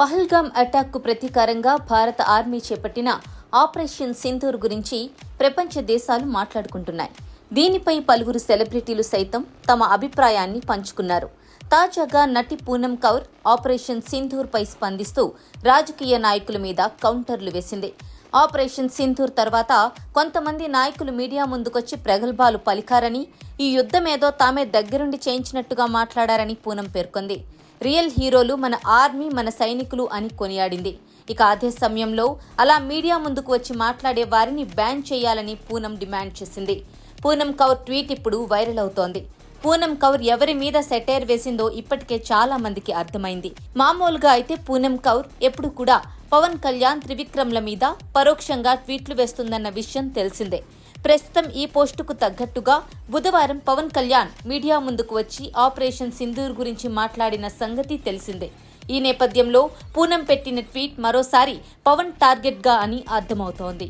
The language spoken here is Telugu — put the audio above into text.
పహల్గామ్ అటాక్కు ప్రతీకారంగా భారత ఆర్మీ చేపట్టిన ఆపరేషన్ సింధూర్ గురించి ప్రపంచ దేశాలు మాట్లాడుకుంటున్నాయి. దీనిపై పలువురు సెలబ్రిటీలు సైతం తమ అభిప్రాయాన్ని పంచుకున్నారు. తాజాగా నటి పూనం కౌర్ ఆపరేషన్ సింధూర్ పై స్పందిస్తూ రాజకీయ నాయకుల మీద కౌంటర్లు వేసింది. ఆపరేషన్ సింధూర్ తర్వాత కొంతమంది నాయకులు మీడియా ముందుకొచ్చి ప్రగల్భాలు పలికారని ఈ యుద్ధమేదో తామే దగ్గరుండి చేయించినట్టుగా మాట్లాడారని పూనం పేర్కొంది. రియల్ హీరోలు మన ఆర్మీ మన సైనికులు అని కొనియాడింది. ఇక అదే సమయంలో అలా మీడియా ముందుకు వచ్చి మాట్లాడే వారిని బ్యాన్ చేయాలని పూనం డిమాండ్ చేసింది. పూనం కౌర్ ట్వీట్ ఇప్పుడు వైరల్ అవుతోంది. పూనం కౌర్ ఎవరి మీద సెటైర్ వేసిందో ఇప్పటికే చాలా మందికి అర్థమైంది. మామూలుగా అయితే పూనం కౌర్ ఎప్పుడు కూడా పవన్ కళ్యాణ్ త్రివిక్రమ్ల మీద పరోక్షంగా ట్వీట్లు వేస్తుందన్న విషయం తెలిసిందే. ప్రస్తుతం ఈ పోస్టుకు తగ్గట్టుగా బుధవారం పవన్ కళ్యాణ్ మీడియా ముందుకు వచ్చి ఆపరేషన్ సింధూర్ గురించి మాట్లాడిన సంగతి తెలిసిందే. ఈ నేపథ్యంలో పూనం పెట్టిన ట్వీట్ మరోసారి పవన్ టార్గెట్గా అని అర్థమవుతోంది.